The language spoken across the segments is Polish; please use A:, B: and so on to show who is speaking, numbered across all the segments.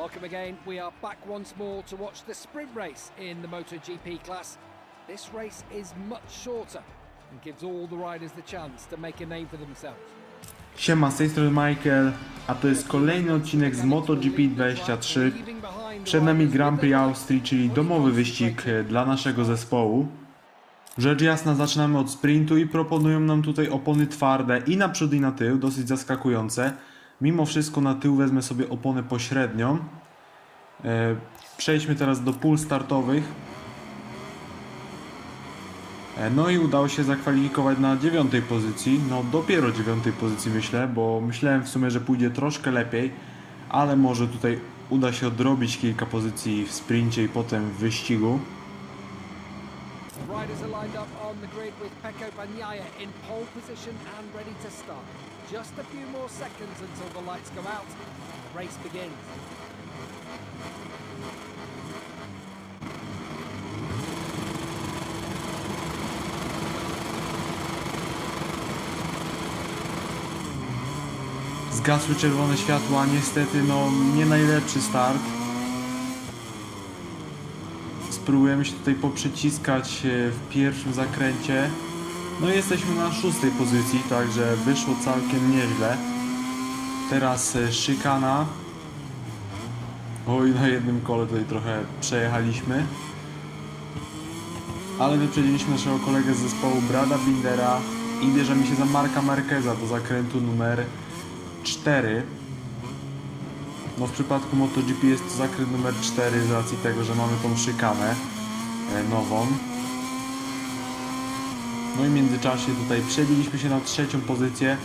A: Welcome again. We are back once more to watch the sprint race in the MotoGP class. This race is much shorter and gives all the riders the chance to make a name for themselves.
B: Siema, z tej strony Michael, a to jest kolejny odcinek z MotoGP 23. Przed nami Grand Prix Austrii, czyli domowy wyścig dla naszego zespołu. Rzecz jasna, zaczynamy od sprintu i proponują nam tutaj opony twarde i na przód i na tył, dosyć zaskakujące. Mimo wszystko na tył wezmę sobie oponę pośrednią. E, Przejdźmy teraz do pól startowych. E, No i udało się zakwalifikować na dziewiątej pozycji. No dopiero dziewiątej pozycji myślę, bo myślałem w sumie, że pójdzie troszkę lepiej, ale może tutaj uda się odrobić kilka pozycji w sprincie i potem w wyścigu.
A: Riders are lined up on the grid with Pecco Bagnaia in pole position and ready to start. Just a few more seconds until the lights go out. The race begins.
B: Zgasły czerwone światła, niestety no nie najlepszy start. Spróbujemy się tutaj poprzyciskać e, w pierwszym zakręcie. No i jesteśmy na szóstej pozycji, także wyszło całkiem nieźle. Teraz e, szykana. Oj, na jednym kole tutaj trochę przejechaliśmy. Ale wyprzedziliśmy naszego kolegę z zespołu Brada Bindera i bierzemy się za Marka Marqueza do zakrętu numer 4. No w przypadku MotoGP jest to zakręt numer 4 z racji tego, że mamy tą szykanę e, nową. No i w międzyczasie tutaj przebiliśmy się na trzecią pozycję,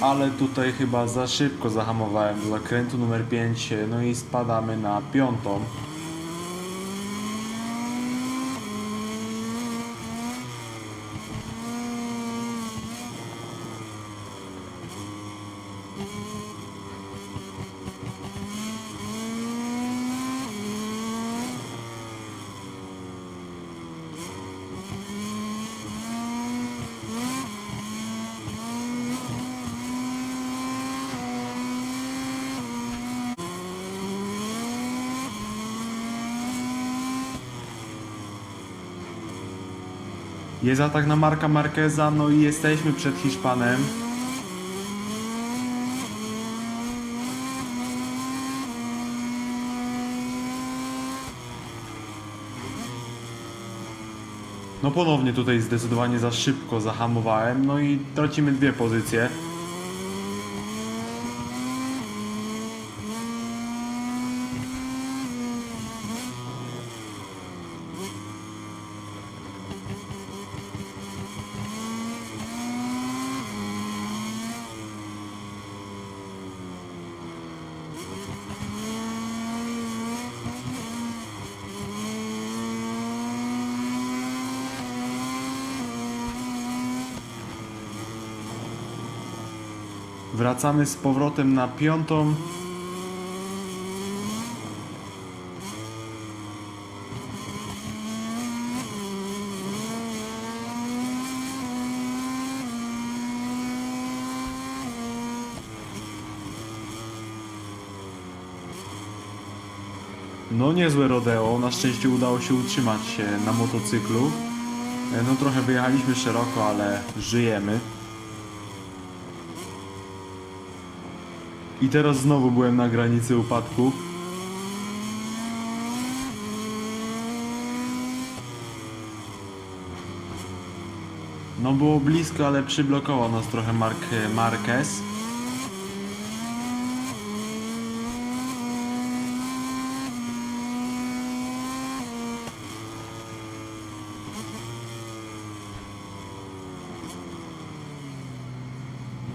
B: ale tutaj chyba za szybko zahamowałem do zakrętu numer 5, e, no i spadamy na piątą. Jest atak na Marka Marqueza, no i jesteśmy przed Hiszpanem. No ponownie tutaj zdecydowanie za szybko zahamowałem, no i tracimy dwie pozycje. Wracamy z powrotem na piątą. No niezłe rodeo, na szczęście udało się utrzymać się na motocyklu. E, No trochę wyjechaliśmy szeroko, ale żyjemy. I teraz znowu byłem na granicy upadku. No było blisko, ale przyblokował nas trochę Mark Marquez.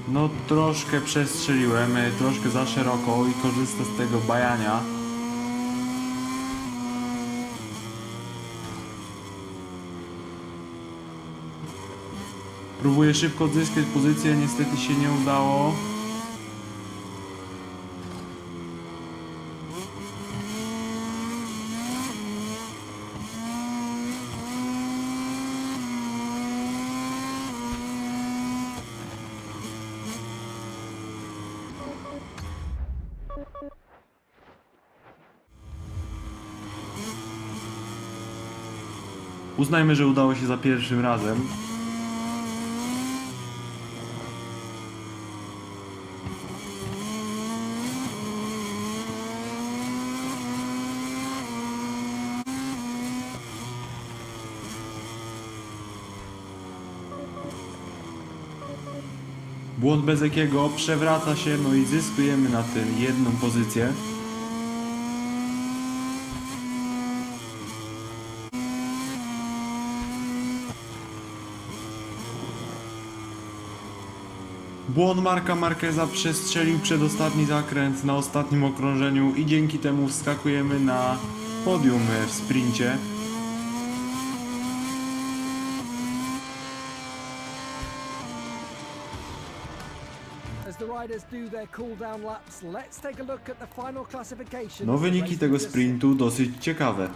B: No troszkę przestrzeliłem, e, troszkę za szeroko i korzystam z tego bajania. Próbuję szybko odzyskać pozycję, niestety się nie udało. Uznajmy, że udało się za pierwszym razem. Błąd bez jakiego przewraca się, no i zyskujemy na tym jedną pozycję. Błąd Marka Marqueza przestrzelił przedostatni zakręt na ostatnim okrążeniu i dzięki temu wskakujemy na podium w sprincie. No wyniki tego sprintu dosyć ciekawe.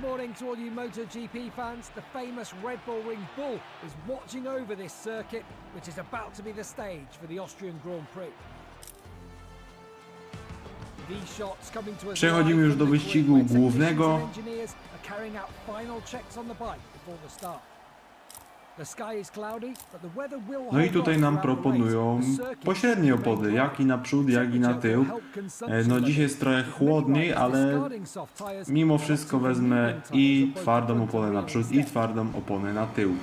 A: Good morning to all you MotoGP fans. The famous Red Bull Ring Bull is watching over this circuit, which is about to be the stage for the Austrian Grand Prix. These shots coming to us
B: Przechodzimy już do wyścigu głównego. No i tutaj nam proponują pośrednie
A: dry.
B: jak i naprzód, jak i na tył. E, No dzisiaj jest trochę chłodniej, ale mimo wszystko wezmę i twardą oponę naprzód, i twardą oponę na tył.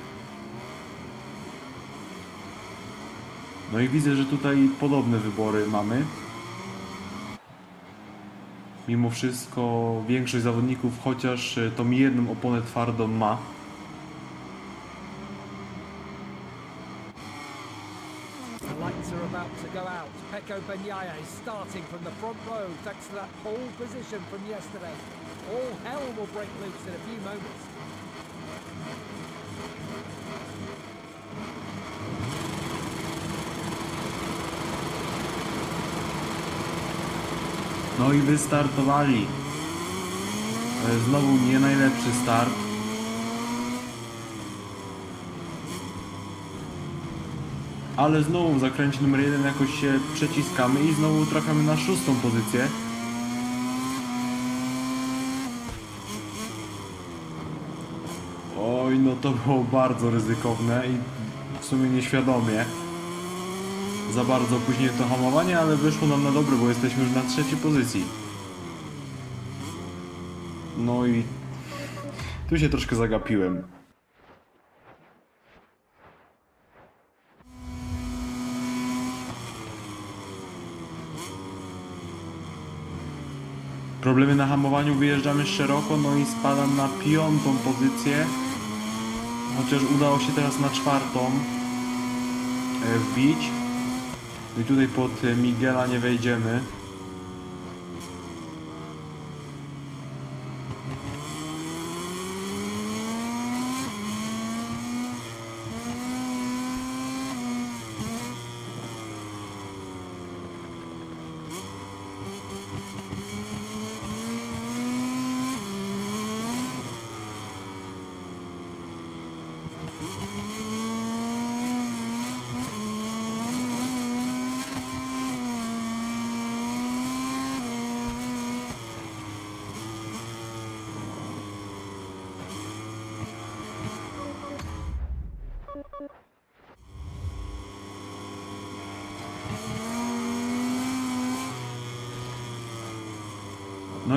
B: No i widzę, że tutaj podobne wybory mamy. Mimo wszystko większość zawodników chociaż e, tą jedną oponę twardą ma.
A: Lights are about to go out. Bagnaia is starting from the front row thanks to that pole position from yesterday. All hell will break loose in a few moments.
B: No i wystartowali. E, Znowu nie najlepszy start. Ale znowu w zakręcie numer jeden jakoś się przeciskamy i znowu trafiamy na szóstą pozycję. Oj, no to było bardzo ryzykowne i w sumie nieświadomie. Za bardzo opóźniłem to hamowanie, ale wyszło nam na dobre, bo jesteśmy już na trzeciej pozycji. No i tu się troszkę zagapiłem. Problemy na hamowaniu, wyjeżdżamy szeroko, no i spadam na piątą pozycję. Chociaż udało się teraz na czwartą e, wbić. No i tutaj pod e, Miguela nie wejdziemy.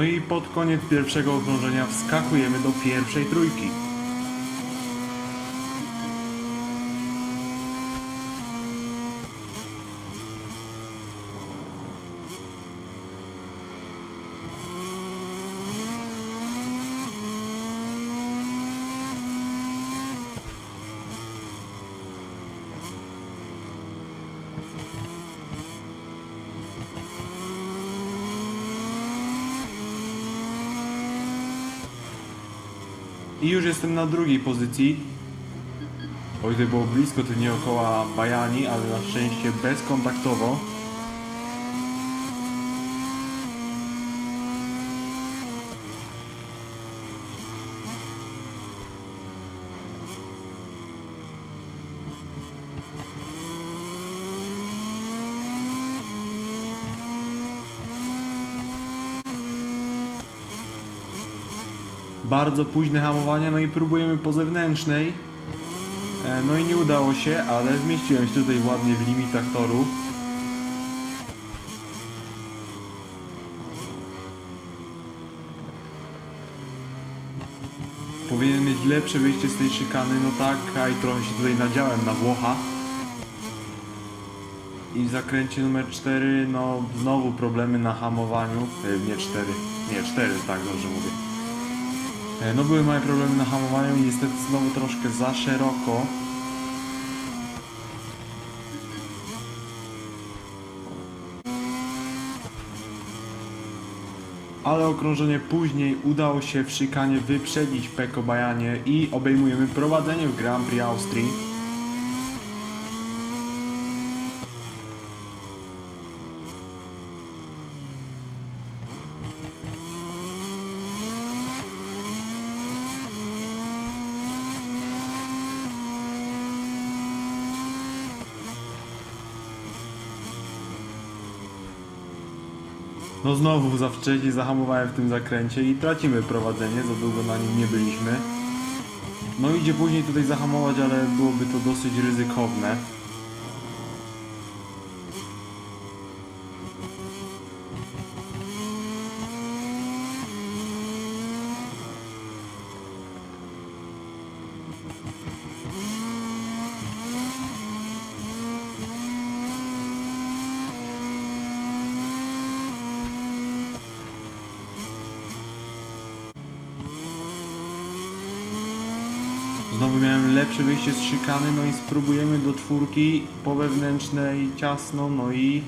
B: No i pod koniec pierwszego okrążenia wskakujemy do pierwszej trójki. I już jestem na drugiej pozycji. Oj, tutaj było blisko, to nie około Bajani, ale na szczęście bezkontaktowo. Bardzo późne hamowanie, no i próbujemy po zewnętrznej. E, No i nie udało się, ale zmieściłem się tutaj ładnie w limitach toru. Powinien mieć lepsze wyjście z tej szykany, no tak, i trochę się tutaj nadziałem na Włocha. I w zakręcie numer 4, no znowu problemy na hamowaniu. E, Nie 4, nie 4, tak dobrze mówię. E, No były małe problemy na hamowaniu i niestety znowu troszkę za szeroko. Ale okrążenie później udało się w szykanie wyprzedzić Peko Bajanie i obejmujemy prowadzenie w Grand Prix Austrii. Znowu za wcześnie zahamowałem w tym zakręcie i tracimy prowadzenie, za długo na nim nie byliśmy. No idzie później tutaj zahamować, ale byłoby to dosyć ryzykowne. Znowu lepsze wyjście z szykany, no i spróbujemy do czwórki po wewnętrznej ciasno, no i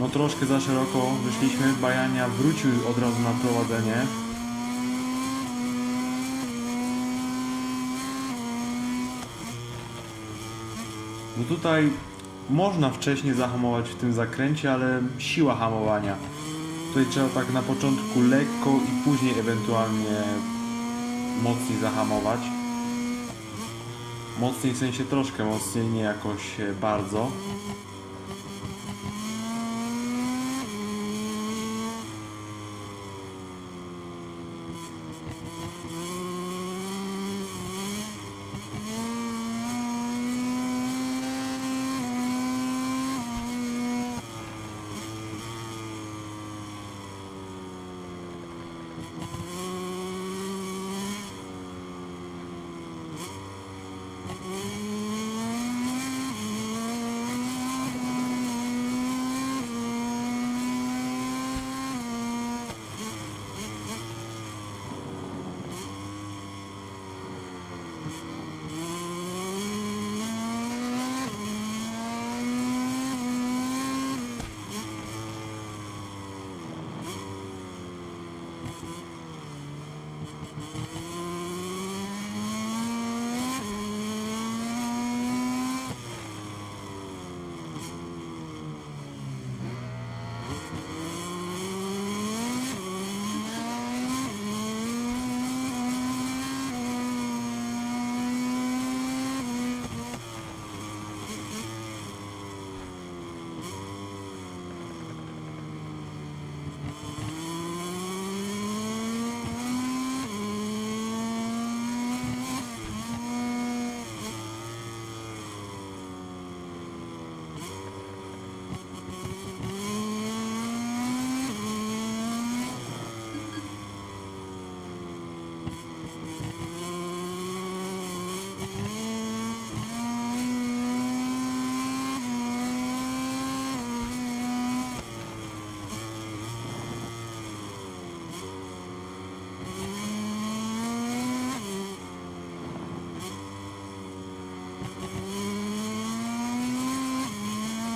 B: no troszkę za szeroko wyszliśmy. Bajania wrócił od razu na prowadzenie. No tutaj można wcześniej zahamować w tym zakręcie, ale siła hamowania. Tutaj trzeba tak na początku lekko i później ewentualnie mocniej zahamować. Mocniej w sensie troszkę mocniej, nie jakoś e, bardzo.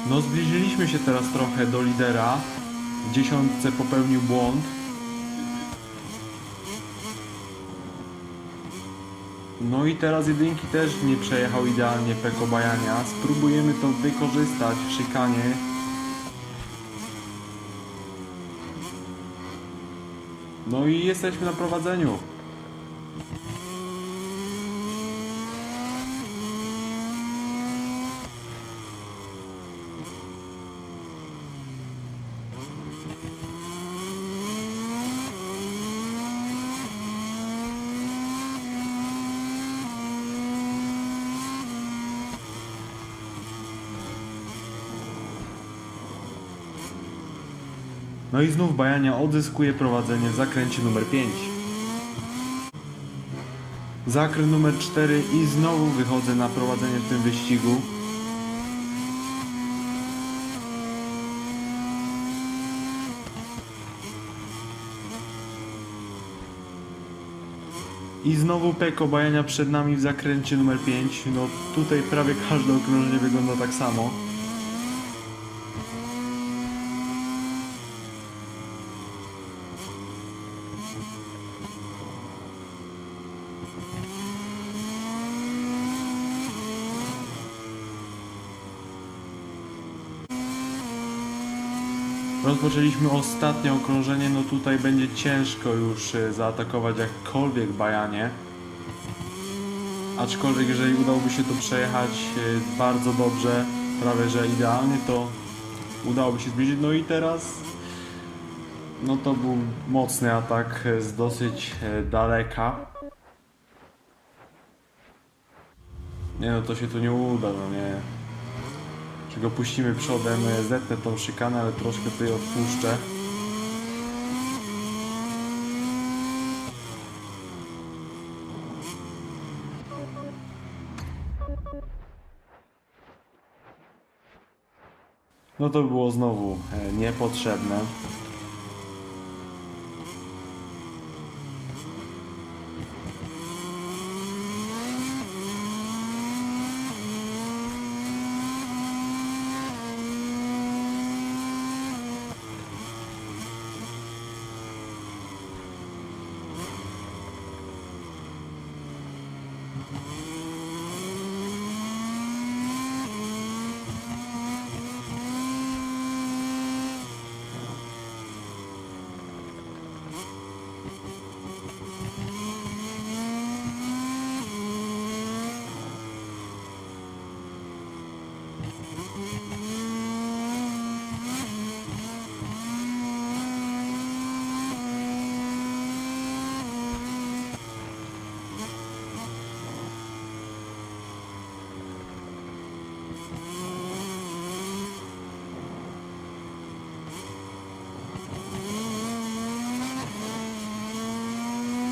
B: No zbliżyliśmy się teraz trochę do lidera. W dziesiątce popełnił błąd. No i teraz jedynki też nie przejechał idealnie Peko Bajania. Spróbujemy to wykorzystać w szykanie. No i jesteśmy na prowadzeniu. No i znów Bajania odzyskuje prowadzenie w zakręcie numer 5. Zakręt numer 4 i znowu wychodzę na prowadzenie w tym wyścigu. I znowu Peko Bajania przed nami w zakręcie numer 5. No tutaj prawie każde okrążenie wygląda tak samo. Rozpoczęliśmy ostatnie okrążenie, no tutaj będzie ciężko już e, zaatakować jakkolwiek Bajanie. Aczkolwiek jeżeli udałoby się to przejechać e, bardzo dobrze, prawie że idealnie, to udałoby się zbliżyć. No i teraz no to był mocny atak z dosyć e, daleka. Nie no, to się tu nie uda, no nie. Czy go puścimy przodem, e, zetnę tą szykanę, ale troszkę tutaj odpuszczę. No to było znowu e, niepotrzebne.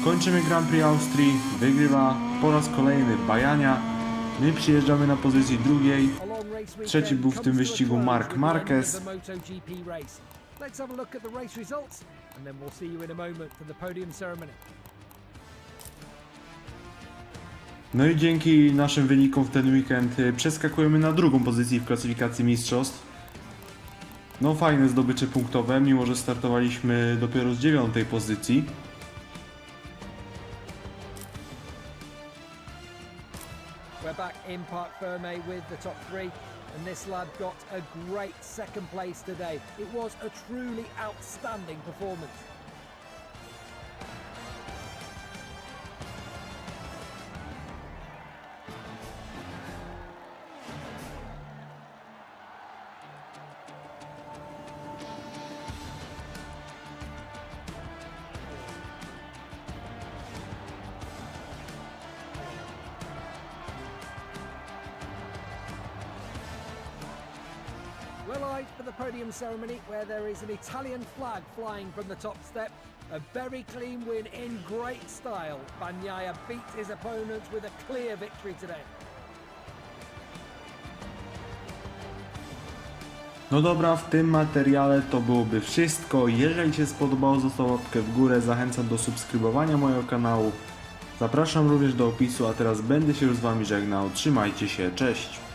B: Kończymy Grand Prix Austrii, wygrywa po raz kolejny Bajania. My przyjeżdżamy na pozycji drugiej.
A: Trzeci był w tym wyścigu Mark Marquez.
B: No i dzięki naszym wynikom w ten weekend y, przeskakujemy na drugą pozycję w klasyfikacji mistrzostw. No fajne zdobycze punktowe, mimo że startowaliśmy dopiero z dziewiątej pozycji.
A: Park Ferme with the top three, and this lad got a great second place today. It was a truly outstanding performance. For the podium ceremony where there is an Italian flag flying from the top step. A very clean win in great style. Beat his opponents with a clear victory today.
B: No dobra, w tym materiale to byłoby wszystko. Jeżeli się spodobało, zostaw łapkę w górę. Zachęcam do subskrybowania mojego kanału. Zapraszam również do opisu, a teraz będę się już z Wami żegnał. Trzymajcie się, cześć!